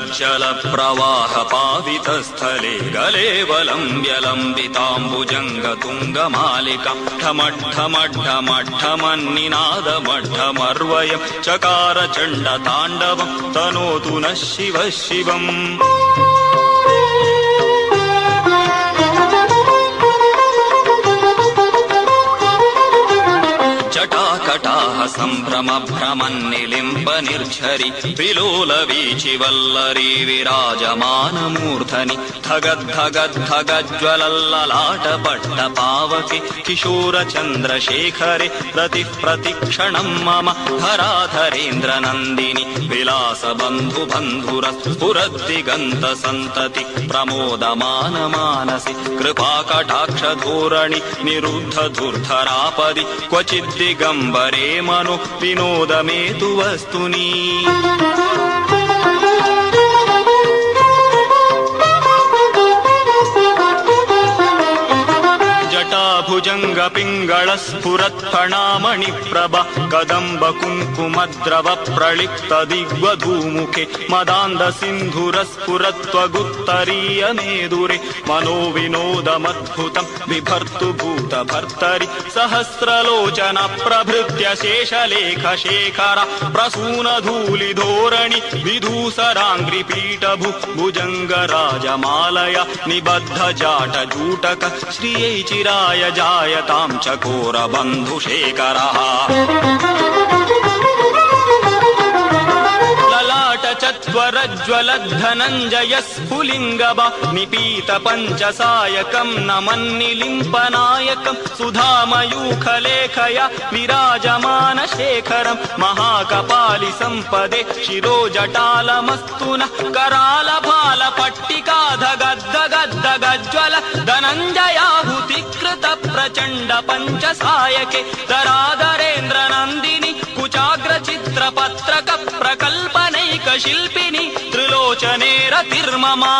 जलज्जलप्रवाहपावितस्थले गलेवलम्ब्यलम्बिताम्बुजङ्गतुङ्गमालिका ठमड्ढमड्ढमड्ढमन्निनादमड्ढमर्वयम् चकारचण्डताण्डवम् तनोतु नः शिव शिवम् భ్రమన్నిలింప నిర్ఝరి త్రిలోల వీచి వల్లరి విరాజమానమూర్ధని ధగద్ధగద్ధగజ్వలల్లలాట పట్ట పావకి కిశోర చంద్రశేఖరే ప్రతి ప్రతిక్షణం మమ ధరాధరేంద్ర నందిని విలాస బంధు బంధుర స్ఫురద్దిగంత సంతతి ప్రమోదమాన మానసి కృపాకటాక్ష ధోరణి నిరుద్ధ దుర్ధరాపది క్వచిద్దిగంబరే మను విను कुङ्कुमद्रव प्रलिप्त दिग्वधूमुखे मदान्द सिन्धुरस्फुरत्वगुत्तरीय मेदुरे मनो विनोदमद्भुतम् बिभर्तु भूत भर्तरि सहस्रलोचन प्रभृत्य शेषलेख शेखर प्रसून धूलि धोरणि विधूसराङ्घ्रिपीठ भुजङ्ग राजमालय निबद्ध जाट जूटक श्रियै चिराय जायतां चकोरबन्धुशेखरः ललाटचत्वरज्ज्वलद्धनञ्जय स्फुलिङ्गब निपीत पञ्चसायकम् नमन्निलिम्पनायकम् सुधामयूखलेखया विराजमान शेखरम् महाकपालि सम्पदे शिरोजटालमस्तु नः करालभाल पट्टिका धगद्धगद्धगज्ज्वल धनञ्जयाहुतिकृत ప్రపంచ సాయకే దరాధరేంద్ర నందిని కుచాగ్ర చిత్ర పత్రక ప్రకల్పనైక శిల్పిని త్రిలోచనేర తిర్మమా.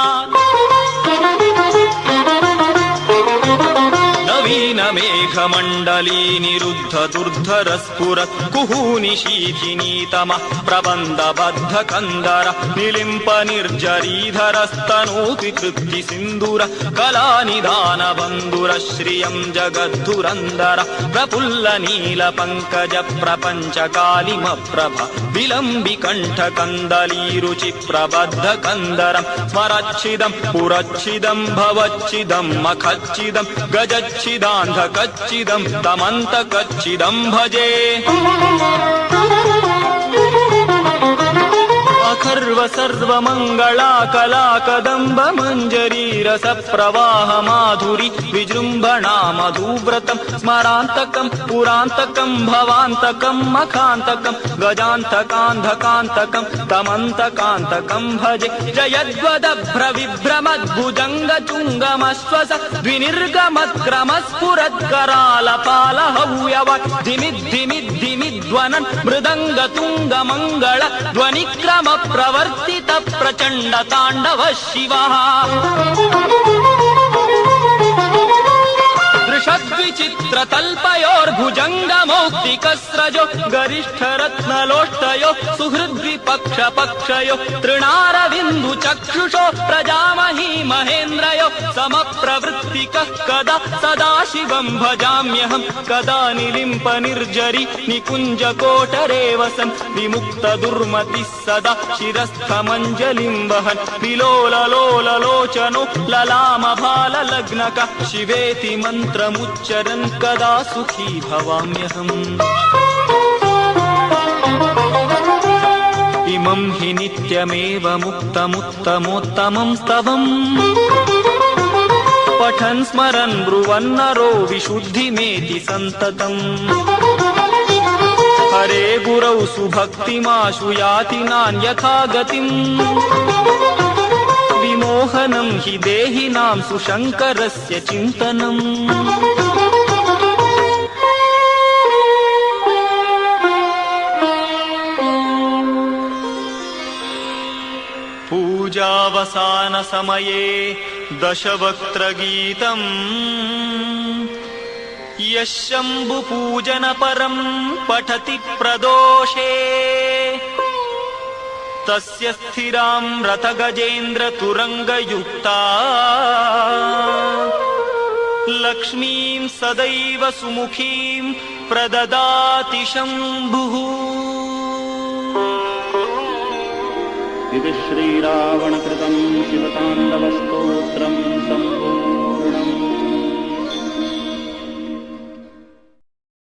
शीथिनीतमः प्रबन्धबद्ध कन्दर निलिम्प निर्जरीधरस्तनोति कृत्ति सिन्दूर कलानिदान बन्धुर श्रियम् जगद्धुरन्दर प्रफुल्ल नील पङ्कज प्रपञ्च कालिमप्रभ विलम्बि कण्ठ कन्दलीरुचि प्रबद्ध कन्दरम् स्मरच्छिदम् पुरच्छिदम् भवच्छिदम् मखच्छिदम् गजच्छिदान्धकच्चिदम् तमन्तकच्चिदम् भजे। अखर्व सर्वमङ्गला कला कदम्ब मञ्जरी रस प्रवाह माधुरि विजृम्भणा मधुव्रतम् स्मरान्तकम् पुरान्तकम् भवान्तकम् मखान्तकम् गजान्तकान्धकान्तकम् तमन्तकान्तकम् भजे जयद्वदभ्र विभ्रमद्भुजङ्ग चुङ्गमश्वस द्विनिर्गमत्क्रमस्फुरत्करालपाल हव्यव धिमिद्धिमिद्धिमिध्वनन् मृदङ्ग तुङ्ग मङ्गल ध्वनिक्रम प्रवर्तित प्रचण्ड ताण्डव शिवः दृशद्विचित्रतल्पयोर्भुजङ्गमौक्तिकस्रजो गरिष्ठरत्नलोष्टयो सुहृद्विपक्ष पक्षयो तृणारविन्दु चक्षुषो प्रजामही महेन्द्रयो समप्रवृत्तिकः कदा सदा शिवम् भजाम्यहम् कदा निलिम्प निर्जरि निकुञ्ज कोटरे वसन् विमुक्त दुर्मतिः सदा शिरस्थमञ्जलिम् वहन् विलोललोललोचनो ललाम भाल लग्नक मन्त्रमुच्चरन् कदा सुखी भवाम्यहम्। इमं हि नित्यमेव मुक्तमुत्तमोत्तमं स्तवम्। पठन् स्मरन् ब्रुवन्नरो विशुद्धिमेति सन्ततम्। हरे गुरौ सुभक्तिमाशु याति नान्यथा गतिम् विमोहनं हि देहिनां सुशङ्करस्य चिन्तनम्। पूजावसानसमये दशवक्त्रगीतम्। यः शम्भुपूजनपरम् पठति प्रदोषे तस्य स्थिराम् रथगजेन्द्रतुरङ्गयुक्ता। लक्ष्मीम् सदैव सुमुखीम् प्रददाति शम्भुः। इति श्रीरावणकृतम् शिवताण्डवस्तोत्रम् शम्भो